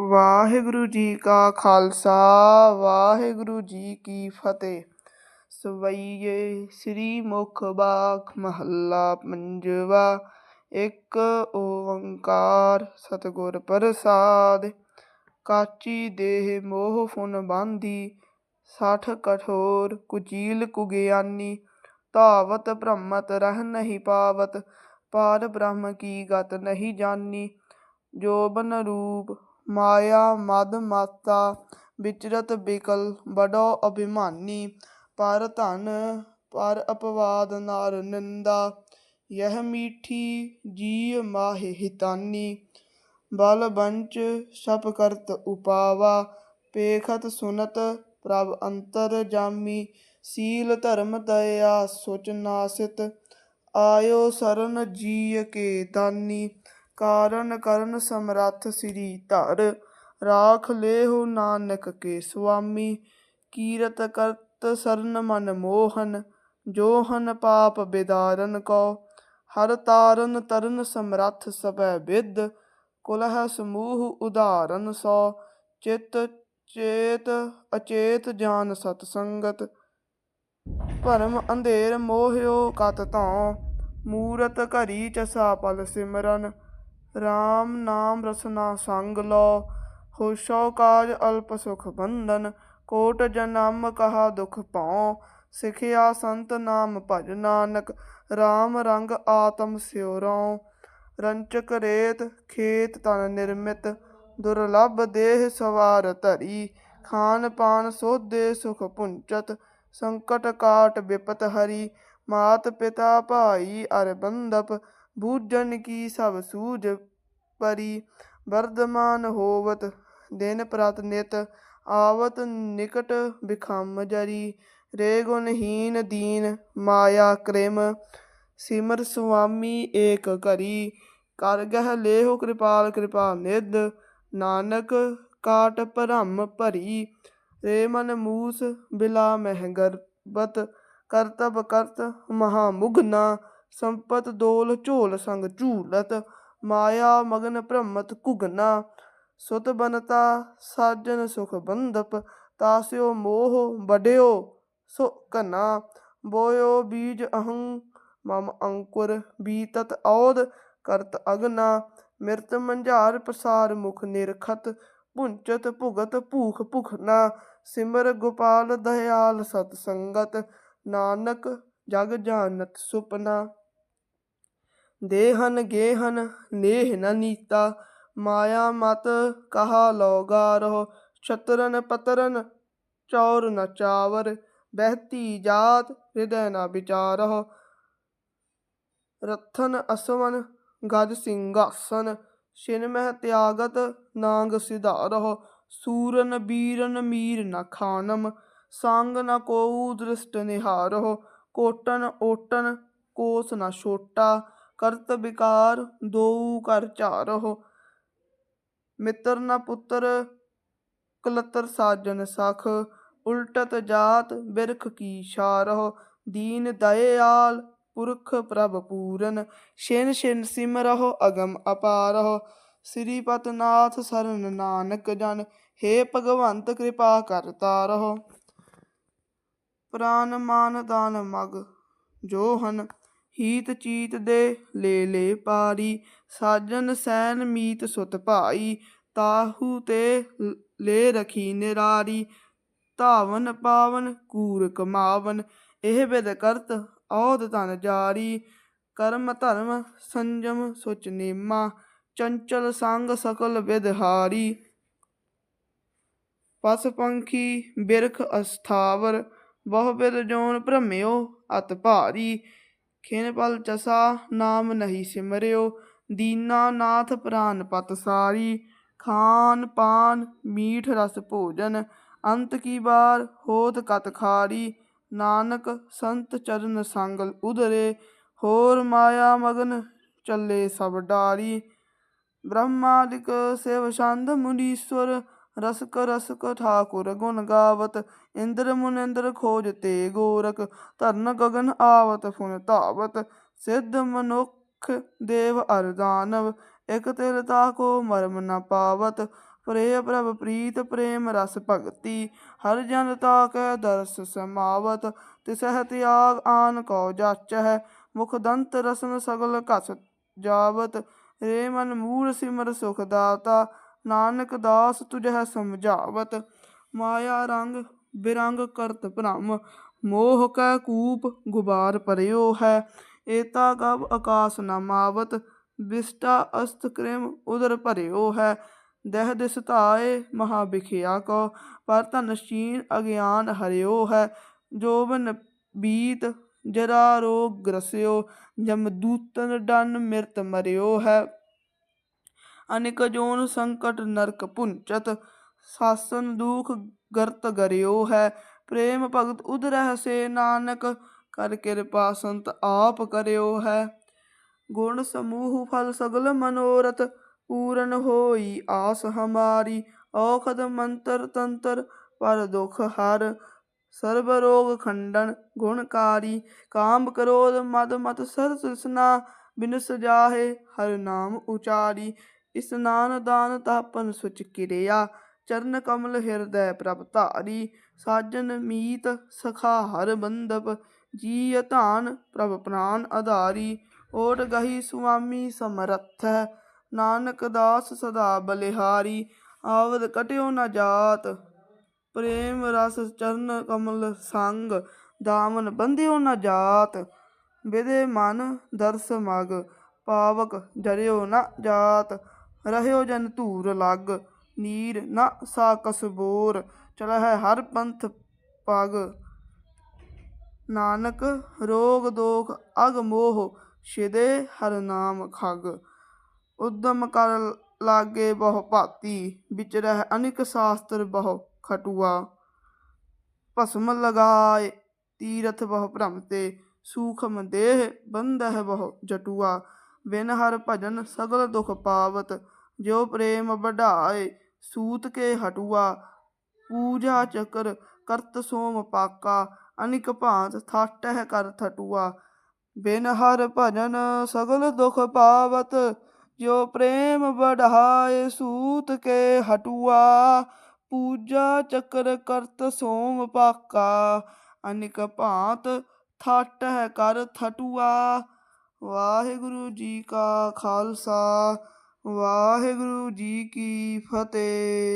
ਵਾਹਿਗੁਰੂ ਜੀ ਕਾ ਖਾਲਸਾ, ਵਾਹਿਗੁਰੂ ਜੀ ਕੀ ਫਤਿਹ। ਸਵਈਏ ਸ੍ਰੀ ਮੁਖ ਬਾਖ ਮਹੱਲਾ ਪੰਜਵਾ, ਇੱਕ ਓੰਕਾਰ ਸਤਿਗੁਰ ਪ੍ਰਸਾਦ। ਕਾਚੀ ਦੇਹ ਮੋਹ ਫੁਨ ਬਾਂਧੀ, ਸਾਠ ਕਠੋਰ ਕੁਚੀਲ ਕੁਗਿਆਨੀ। ਧਾਵਤ ਭ੍ਰਮਤ ਰਹਿ ਨਹੀਂ ਪਾਵਤ, ਪਾਰ ਬ੍ਰਹਮ ਕੀ ਗਤ ਨਹੀਂ ਜਾਨੀ। ਜੋਬਨ ਰੂਪ ਮਾਇਆ, ਮਦ ਮਾਤਾ, ਵਿਚਰਤ ਬਿਕਲ ਬੜੋ ਅਭਿਮਾਨੀ, ਪਰ ਧਨ, ਪਰ ਅਪਵਾਦ, ਨਰ ਨਿੰਦਾ, ਯਹ ਮੀਠੀ ਜੀ ਮਾਹਿ ਹਿਤਾਨੀ, ਬਲ ਬੰਚ ਸਪ ਕਰਤ ਉਪਾਵਾ, ਪੇਖਤ ਸੁਨਤ ਪ੍ਰਭ ਅੰਤਰ ਜਾਮੀ, ਸੀਲ ਧਰਮ ਦਇਆ ਸੁਚ ਨਾਸਿਤ, ਆਇਓ ਸਰਨ ਜੀਅ ਕੇ ਦਾਨੀ। ਕਾਰਨ ਕਰਨ ਸਮਰੱਥ ਸ੍ਰੀ ਧਰ। ਰਾਖ ਲੇਹੁ ਨਾਨਕ ਕੇ ਸੁਆਮੀ, ਕੀਰਤ ਕਰਤ ਸਰਨ ਮਨ ਮੋਹਨ, ਜੋਹਨ ਪਾਪ ਬਿਦਾਰਨ ਕੋ ਹਰ ਤਾਰਨ ਤਰਨ ਸਮਰੱਥ ਸਭੈ ਵਿਦ ਕੁਲਹ ਸਮੂਹ ਉਦਾਹਰਨ ਸੋ। ਚਿਤ ਚੇਤ ਅਚੇਤ ਜਾਨ ਸਤ ਸੰਗਤ, ਭਰਮ ਅੰਧੇਰ ਮੋਹਿਓ ਕਤ ਧੌ। ਮੂਰਤ ਘਰੀ ਚਸਾ ਪਲ ਸਿਮਰਨ RAM ਨਾਮ ਰਸਨਾ ਸੰਗ ਲੋ ਹੋਸ਼ੋ ਕਾਜ ਅਲਪ ਸੁਖ ਬੰਧਨ, ਕੋਟ ਜਨਮ ਕਹਾ ਦੁਖ ਪਾਉ, ਸਿਖਿਆ ਸੰਤ ਨਾਮ ਭਜ ਨਾਨਕ RAM ਰੰਗ ਆਤਮ ਸਿਉਰਉ ਰੰਚਕ ਰੇਤ ਖੇਤ ਤਨ ਨਿਰਮਿਤ, ਦੁਰਲਭ ਦੇਹ ਸਵਾਰ ਧਰੀ, ਖਾਨ ਪਾਨ ਸੋਧੇ ਸੁਖ ਪੁੰਚਤ, ਸੰਕਟ ਕਾਟ ਬਿਪਤ ਹਰੀ, ਮਾਤ ਪਿਤਾ ਭਾਈ ਅਰ ਬੰਦਪ ਬੂਝਨ ਕੀ ਸਭ ਸੂਝ ਪਰੀ ਵਰਦਮਾਨ ਹੋਵਤ, ਦਿਨ ਪ੍ਰਤ ਨਿਤ ਆਵਤ ਨਿਕਟ ਬਿਖਮ ਜਰੀ, ਰੇ ਗੁਣਹੀਨ ਦੀਨ ਮਾਇਆ ਕ੍ਰਿਮ, ਸਿਮਰ ਸੁਆਮੀ ਏਕ ਕਰੀ, ਕਰ ਗਹਿ ਲੇਹੁ ਕਿਰਪਾਲ ਕਿਰਪਾ ਨਿਧ, ਨਾਨਕ ਕਾਟ ਭਰਮ ਭਰੀ, ਰੇ ਮਨ ਮੂਸ ਬਿਲਾ ਮਹਿ ਗਰਬਤ ਕਰਤਬ ਕਰਤ ਮਹਾ ਮੁਗਨਾ ਸੰਪਤ ਦੋਲ ਝੋਲ ਸੰਗ ਝੂਲਤ, ਮਾਇਆ ਮਗਨ ਭ੍ਰਮਤ ਕੁਗਨਾ ਸੁਤ ਬਨਤਾ ਸਾਜਨ ਸੁਖ ਬੰਧਪ ਤਾਸਿਓ ਮੋਹ ਬਡਿਓ ਸੋ ਕਨਾ ਬੋਇਓ ਬੀਜ ਅਹੰ, ਮਮ ਅੰਕੁਰ ਬੀਤਤ ਔਦ ਕਰਤ ਅਗਨਾ। ਮਿਰਤ ਮੰਝਾਰ ਪ੍ਰਸਾਰ ਮੁਖ ਨਿਰਖਤ, ਭੁੰਚਤ ਭੁਗਤ ਭੂਖ ਭੁਖਨਾ। ਸਿਮਰ ਗੋਪਾਲ ਦਇਆਲ ਸਤ ਸੰਗਤ, ਨਾਨਕ ਜਗ ਜਾਣਤ ਸੁਪਨਾ। ਦੇਹਨ ਗੇਹਨ ਨੇਹ ਨ ਨੀਤਾ। ਮਾਇਆ ਮਤ ਕਹਾ ਲੋਗਾਰੋ ਛਤਰਨ ਪਤਰਨ ਚੌਰ ਨ ਚਾਵਰ। ਬਹਿਤੀ ਜਾਤ ਹਿਰਦੈ ਨ ਵਿਚਾਰਹੁ। ਰਥਨ ਅਸਵਨ ਗਜ ਸਿੰਘਾਸਨ। ਛਿਨ ਮਹਿ ਤਿਆਗਤ ਨਾਂਗ ਸਿਧਾਰਹੁ। ਸੂਰਨ ਬੀਰਨ ਮੀਰ ਨ ਖਾਨਮ। ਸੰਗ ਨ ਕੋਊ ਦ੍ਰਿਸ਼ਟ ਨਿਹਾਰਹੁ। ਕੋਟਨ ਓਟਨ ਕੋਸ ਨਾ ਛੋਟਾ, ਕਰਤ ਵਿਕਾਰ ਦੋਊ ਕਰ ਝਾਰਹੁ ਮਿੱਤਰ ਨਾ ਪੁੱਤਰ, ਕਲਤਰ ਸਾਜਨ ਸਖ। ਉਲਟਤ ਜਾਤ ਬਿਰਖ ਕੀ ਛਾਰਹੁ। ਦੀਨ ਦਇਆਲ ਪੁਰਖ ਪ੍ਰਭ ਪੂਰਨ। ਛਿਨ ਛਿਨ ਸਿਮਰਹੁ, ਅਗਮ ਅਪਾਰਹੁ। ਸ੍ਰੀਪਤ ਨਾਥ ਸਰਨ ਨਾਨਕ ਜਨ। ਹੇ ਭਗਵੰਤ ਕਿਰਪਾ ਕਰਤਾ ਰਹੋ ਪ੍ਰਾਨ ਮਾਨ ਦਾਨ ਮਗ, ਜੋ ਹਨ ਹੀਤ ਚੀਤ ਦੇ ਲੈ ਲੈ ਪਾਰੀ, ਸਾਜਨ ਸੈਨ ਮੀਤ ਸੁਤ ਭਾਈ, ਤਾਹੂ ਤੇ ਲੈ ਰਖੀ ਨਿਰਾਰੀ, ਧਾਵਨ ਪਾਵਨ ਕੂਰ ਕਮਾਵਨ, ਇਹ ਬਿਦ ਕਰਤ ਔਦ ਤਨ ਜਾਰੀ, ਕਰਮ ਧਰਮ ਸੰਜਮ ਸੁਚ ਨੇਮਾ, ਚੰਚਲ ਸੰਗ ਸਕਲ ਵਿਦਹਾਰੀ ਪਸ ਪੰਖੀ ਬਿਰਖ ਅਸਥਾਵਰ ਬਹੁ ਬਿਰ ਜੋਨ ਭ੍ਰਮਿਓ, ਅਤ ਭਾਰੀ। ਖਿਨ ਪਲ ਚਸਾ, ਨਾਮ ਨਹੀਂ ਸਿਮਰਿਓ। ਦੀਨਾ ਨਾਥ ਪ੍ਰਾਨ ਪਤ ਸਾਰੀ। ਖਾਨ ਪਾਨ, ਮੀਠ ਰਸ ਭੋਜਨ। ਅੰਤ ਕੀ ਬਾਰ, ਹੋਤ ਕਤ ਖਾਰੀ। ਨਾਨਕ ਸੰਤ ਚਰਨ ਸੰਗ ਉਧਰੇ। ਹੋਰ ਮਾਇਆ ਮਗਨ ਚੱਲੇ ਸਭ ਡਾਰੀ। ਬ੍ਰਹਮਾਦਿਕ ਸਿਵ ਛੰਦ ਮੁਨੀਸ਼ਵਰ। ਰਸਕ ਰਸਕ ਠਾਕੁਰ ਗੁਣ ਗਾਵਤ, ਇੰਦਰ ਮੁਨਿੰਦਰ ਖੋਜ ਤੇ ਗੋਰਖ, ਧਰਨ ਗਗਨ ਆਵਤ ਫੁਨ ਧਾਵਤ, ਸਿੱਧ ਮਨੁਖ ਦੇਵ ਅਰ ਇਕ ਤਿਲ ਤਾਕੋ ਮਰਮ ਨ ਪਾਵਤ ਪ੍ਰੇ ਪ੍ਰਭ ਪ੍ਰੀਤ ਪ੍ਰੇਮ ਰਸ ਭਗਤੀ, ਹਰ ਜਨ ਤਾਕੈ ਦਰਸ ਸਮਾਵਤ, ਤਿਸਹਿ ਤਿਆਗ ਆਨ ਕੋ ਜਾਚੈ ਮੁਖ ਦੰਤ ਰਸਨ ਸਗਲ ਕਸ ਜਾਵਤ, ਰੇ ਮਨ ਮੂਲ ਸਿਮਰ ਸੁਖ ਦਾਤਾ ਨਾਨਕ ਦਾਸ ਤੁਝੈ ਸਮਝਾਵਤ, ਮਾਇਆ ਰੰਗ ਬਿਰੰਗ ਕਰਤ ਭ੍ਰਮ, ਮੋਹ ਕੈ ਕੂਪ ਗੁਬਾਰ ਭਰਿਓ ਹੈ, ਏਤਾ ਗਵ ਆਕਾਸ ਨ ਮਾਵਤ ਵਿਸਟਾ ਅਸਤ ਕ੍ਰਿਮ ਉਦਰ ਭਰਿਓ ਹੈ, ਦਹ ਦਿਸਤਾਏ ਮਹਾ ਬਿਖਿਆ ਕੋ ਪਰ ਧਨ ਸ਼ੀਨ ਅਗਿਆਨ ਹਰਿਓ ਹੈ ਜੋਬਨ ਬੀਤ ਜਰਾ ਰੋਗ ਗ੍ਰਸਿਓ, ਜਮ ਦੂਤਨ ਡਨ ਮਿਰਤ ਮਰਿਓ ਹੈ। ਅਨਿਕ ਜੋਨ ਸੰਕਟ ਨਰਕ ਪੁੰਚਤ ਸਾਸਨ ਦੁਖ ਗਰਤ ਗਰਿਓ ਹੈ। ਪ੍ਰੇਮ ਭਗਤ ਉਦ ਸੇ ਨਾਨਕ, ਕਰ ਕਿਰਪਾ ਸੰਤ ਆਪ ਕਰਿਓ ਹੈ। ਗੁਣ ਸਮੂਹ ਫਲ ਸਗਲ ਮਨੋਰਥ, ਪੂਰਨ ਹੋਈ ਆਸ ਹਮਾਰੀ। ਔਖਦ ਮੰਤਰ ਤੰਤਰ, ਪਰ ਦੁਖ ਹਰ ਸਰਬ ਰੋਗ ਖੰਡਨ ਗੁਣਕਾਰੀ। ਕਾਮ ਕਰੋਧ ਮਦ ਮਤ ਸਰ ਤ੍ਰਿਸ਼ਨਾ ਬਿਨ ਸਜਾਹੇ ਹਰ ਨਾਮ ਉਚਾਰੀ। ਇਸਨਾਨ ਦਾਨ ਤਾਪਨ ਸੁਚ ਕਿਰਿਆ, ਚਰਨ ਕਮਲ ਹਿਰਦੈ ਪ੍ਰਭ ਧਾਰੀ, ਸਾਜਨ ਮੀਤ ਸਖਾ ਹਰ ਬੰਦਪ ਜੀ ਧਾਨ ਪ੍ਰਭ ਪ੍ਰਾਨ ਆਧਾਰੀ ਓਟ ਗਹੀ ਸੁਆਮੀ ਸਮਰੱਥ, ਨਾਨਕ ਦਾਸ ਸਦਾ ਬਲਿਹਾਰੀ, ਆਵਦ ਕਟਿਓ ਨਾ ਜਾਤ। ਪ੍ਰੇਮ ਰਸ ਚਰਨ ਕਮਲ ਸੰਗ, ਦਾਮਨ ਬੰਧਿਓ ਨਾ ਜਾਤ। ਵਿਦੇ ਮਨ ਦਰਸ ਮਗ, ਪਾਵਕ ਜਰਿਓ ਨਾ ਜਾਤ। ਰਹਿਓ ਜਨ ਧੂਰ ਲੱਗ, ਨੀਰ ਨ ਸਾਕਸ ਬੋਰ। ਚਲਹਿ ਹਰ ਪੰਥ ਪਗ, ਨਾਨਕ ਰੋਗ ਦੋਖ ਅਗ ਮੋਹ, ਛਿਦੇ ਹਰ ਨਾਮ ਖਗ। ਉਦਮ ਕਰ ਲਾਗੇ ਬਹੁ ਭਾਤੀ, ਵਿਚ ਰਹਿ ਅਨਿਕ ਸ਼ਾਸਤਰ ਬਹੁ ਖਟੂਆ। ਭਸਮ ਲਗਾਏ ਤੀਰਥ ਬਹੁ ਭ੍ਰਮ ਤੇ ਸੂਖਮ ਦੇਹ ਬੰਧਹਿ ਬਹੁ ਜਟੂਆ। ਬਿਨ ਹਰ ਭਜਨ ਸਗਲ ਦੁਖ ਪਾਵਤ ਜੋ ਪ੍ਰੇਮ ਵਢਾਏ, ਸੂਤ ਕੇ ਹਟੂਆ। ਪੂਜਾ ਚਕਰ ਕਰਤ ਸੋਮ ਪਾਕਾ, ਅਨਿਕ ਭਾਂਤ ਥਾਟਹਿ ਕਰ ਥਟੂਆ। ਬਿਨ ਹਰ ਭਜਨ ਸਗਲ ਦੁਖ ਪਾਵਤ, ਜੋ ਪ੍ਰੇਮ ਵਢਾਏ, ਸੂਤ ਕੇ ਹਟੂਆ। ਪੂਜਾ ਚੱਕਰ ਕਰਤ ਸੋਮ ਪਾਕਾ, ਅਨਿਕ ਭਾਂਤ ਥਾਟਹਿ ਕਰ ਥਟੂਆ। ਵਾਹਿਗੁਰੂ ਜੀ ਕਾ ਖਾਲਸਾ। ਵਾਹਿਗੁਰੂ ਜੀ ਕੀ ਫਤਿਹ।